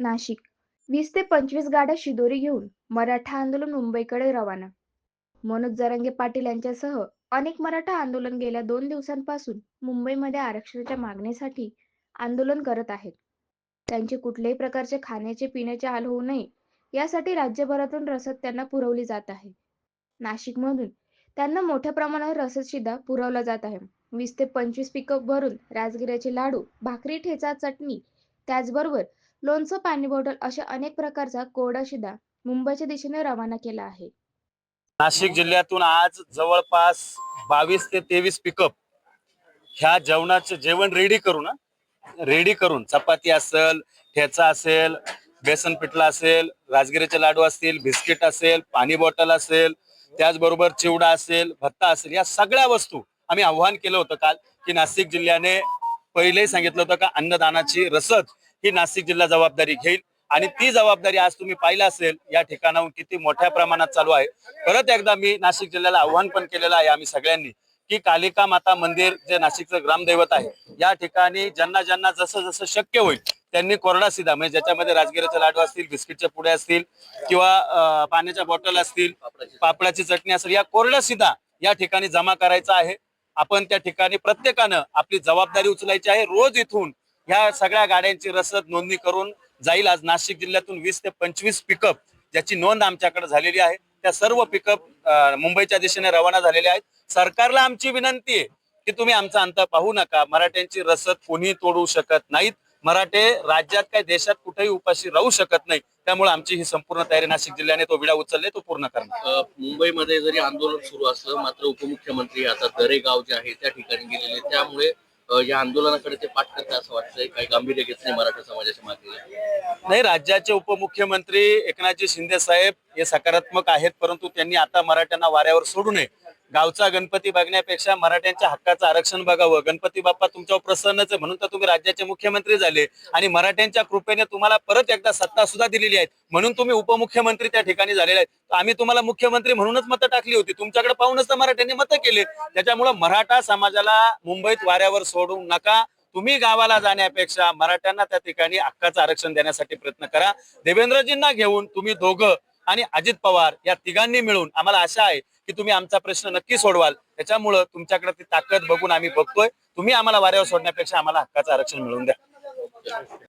नाशिक. वीस ते पंचवीस गाड्या शिदोरी घेऊन मराठा आंदोलन मुंबईकडे रवाना. मनोज जरांगे पाटील यांच्यासह अनेक मराठा आंदोलन गेल्या दोन दिवसांपासून मुंबईमध्ये आरक्षणाच्या मागणीसाठी आंदोलन करत आहेत. त्यांचे कुठल्याही प्रकारचे खाण्याचे पिण्याचे हाल होऊ नये यासाठी राज्यभरातून रसद त्यांना पुरवली जात आहे. नाशिकमधून त्यांना मोठ्या प्रमाणावर रसद शिदा पुरवला जात आहे. वीस ते पंचवीस पिकअप भरून राजगिऱ्याचे लाडू भाकरी ठेचा चटणी त्याचबरोबर लोणचं पाणी बॉटल अशा अनेक प्रकारचा कोरडा शिदा मुंबईच्या दिशेने रवाना केला आहे. नाशिक जिल्ह्यातून आज जवळपास बावीस ते तेवीस पिकअप ह्या जेवणाचं जेवण रेडी करून रेडी करून. चपाती असेल ठेचा असेल बेसन पिठला असेल राजगिरीचे लाडू असतील बिस्किट असेल पाणी बॉटल असेल त्याचबरोबर चिवडा असेल भत्ता असेल या सगळ्या वस्तू आम्ही आव्हान केलं होतं काल की नाशिक जिल्ह्याने पहिलेही सांगितलं होतं का अन्नदानाची रसद ही नाशिक जिल्हा जबाबदारी घेईल. आणि ती जबाबदारी आज तुम्ही पाहिलं असेल या ठिकाणाहून किती मोठ्या प्रमाणात चालू आहे. परत एकदा मी नाशिक जिल्ह्याला आव्हान पण केलेलं आहे आम्ही सगळ्यांनी की कालिका माता मंदिर जे नाशिकचं ग्रामदैवत आहे या ठिकाणी ज्यांना ज्यांना जसं जसं शक्य होईल त्यांनी कोरडा सिधा म्हणजे ज्याच्यामध्ये राजगिराचे लाडू असतील बिस्किटचे पुडे असतील किंवा पाण्याच्या बॉटल असतील पापडाची चटणी असेल या कोरड्या सिधा या ठिकाणी जमा करायचा आहे. आपण त्या ठिकाणी प्रत्येकानं आपली जबाबदारी उचलायची आहे. रोज इथून ह्या सगळ्या गाड्यांची रसद नोंदणी करून जाईल. आज नाशिक जिल्ह्यातून वीस ते पंचवीस पिकअप ज्याची नोंद आमच्याकडे झालेली आहे. त्या सर्व पिकअप मुंबईच्या दिशेने रवाना झालेले आहेत. सरकारला आमची विनंती आहे की तुम्ही आमचा अंत पाहू नका. मराठ्यांची रसद कोणी तोडू शकत नाहीत. मराठे राज्यात काय देशात कुठेही उपाशी राहू शकत नाही त्यामुळे आमची ही संपूर्ण तयारी नाशिक जिल्ह्याने तो विडा उचलले तो पूर्ण करणार. मुंबईमध्ये जरी आंदोलन सुरू असलं मात्र उपमुख्यमंत्री आता दरेगाव जे आहे त्या ठिकाणी गेलेले त्यामुळे या आंदोलनाकडे ते पाठ करते असं वाटतंय? काही गांभीर्य घेत नाही मराठा समाजाच्या मागणी नाही राज्याचे उपमुख्यमंत्री एकनाथजी शिंदे साहेब हे सकारात्मक आहेत परंतु त्यांनी आता मराठ्यांना वाऱ्यावर सोडू नये. गावचा गणपती बघण्यापेक्षा मराठ्यांच्या हक्काचं आरक्षण बघावं. गणपती बाप्पा तुमच्यावर प्रसन्नच आहे म्हणून तर तुम्ही राज्याचे मुख्यमंत्री झाले. आणि मराठ्यांच्या कृपेने तुम्हाला परत एकदा सत्ता सुद्धा दिलेली आहे. म्हणून तुम्ही उपमुख्यमंत्री त्या ठिकाणी झालेले आहेत. तर आम्ही तुम्हाला मुख्यमंत्री म्हणूनच मतं टाकली होती. तुमच्याकडे पाहूनच तर मराठ्यांनी मतं केले. त्याच्यामुळे मराठा समाजाला मुंबईत वाऱ्यावर सोडू नका. तुम्ही गावाला जाण्यापेक्षा मराठ्यांना त्या ठिकाणी हक्काचं आरक्षण देण्यासाठी प्रयत्न करा. देवेंद्रजींना घेऊन तुम्ही दोघं आणि अजित पवार या तिघांनी मिळून आम्हाला आशा आहे की तुम्ही आमचा प्रश्न नक्की सोडवाल. त्याच्यामुळं तुमच्याकडे ती ताकद बघून आम्ही बघतोय. तुम्ही आम्हाला वाऱ्यावर सोडण्यापेक्षा आम्हाला हक्काचं आरक्षण मिळवून द्या.